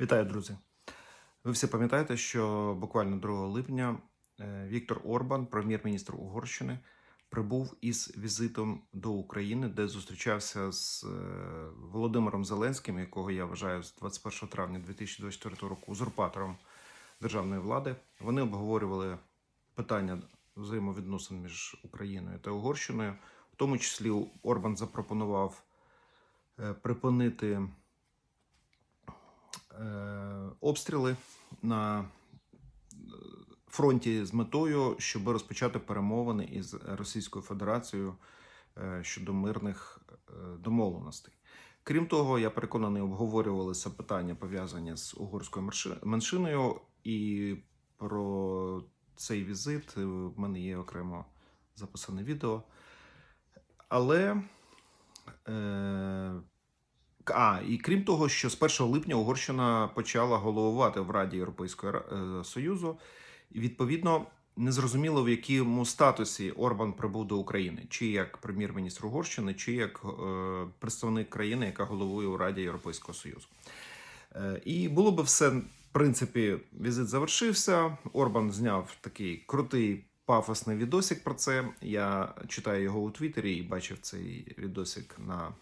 Вітаю, друзі! Ви всі пам'ятаєте, що буквально 2 липня е, Віктор Орбан, прем'єр-міністр Угорщини, прибув із візитом до України, де зустрічався з е, Володимиром Зеленським, якого я вважаю з 21 травня 2024 року узурпатором державної влади. Вони обговорювали питання взаємовідносин між Україною та Угорщиною. В тому числі Орбан запропонував е, припинити обстріли на е, фронті з метою, щоб розпочати перемовини із Російською Федерацією е, щодо мирних е, домовленостей. Крім того, я переконаний, обговорювалися питання пов'язані з угорською меншиною, і про цей візит е, в мене є окремо записане відео. Але е, а, і крім того, що з 1 липня Угорщина почала головувати в Раді Європейського е, Союзу, і відповідно незрозуміло в якому статусі Орбан прибув до України, чи як прем'єр-міністр Угорщини, чи як е, представник країни, яка головує у Раді Європейського Союзу. Е, І було би все, в принципі, візит завершився. Орбан зняв такий крутий пафосний відосик про це. Я читаю його у Твіттері і бачив цей відосик на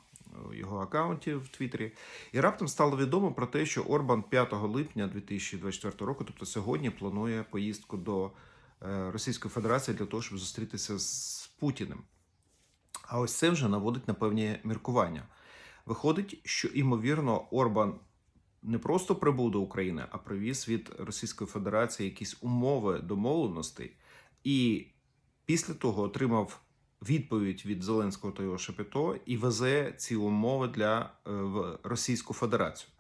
його аккаунті в Твіттері. І раптом стало відомо про те, що Орбан 5 липня 2024 року, тобто сьогодні, планує поїздку до е, Російської Федерації для того, щоб зустрітися з Путіним. А ось це вже наводить на певні міркування. Виходить, що ймовірно Орбан не просто прибув до України, а привіз від Російської Федерації якісь умови домовленостей, і після того отримав відповідь від Зеленського та його Шепето і везе ці умови для е, в Російську Федерацію.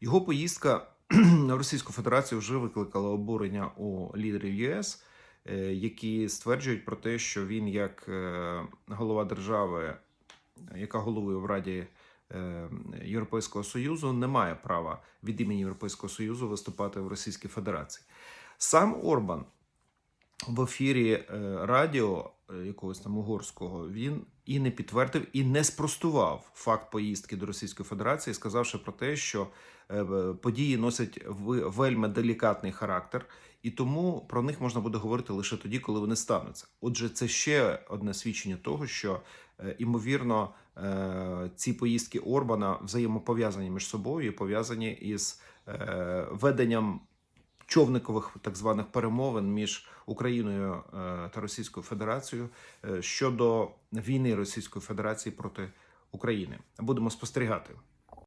Його поїздка на Російську Федерацію вже викликала обурення у лідерів ЄС, е, які стверджують про те, що він, як е, голова держави, яка головує в Раді Європейського Союзу, не має права від імені Європейського Союзу виступати в Російській Федерації. Сам Орбан в ефірі радіо якогось там угорського він і не підтвердив, і не спростував факт поїздки до Російської Федерації, сказавши про те, що е, події носять вельми делікатний характер, і тому про них можна буде говорити лише тоді, коли вони стануться. Отже, це ще одне свідчення того, що е, імовірно е, ці поїздки Орбана взаємопов'язані між собою і пов'язані із е, веденням човникових так званих перемовин між Україною е, та Російською Федерацією е, щодо війни Російської Федерації проти України. Будемо спостерігати.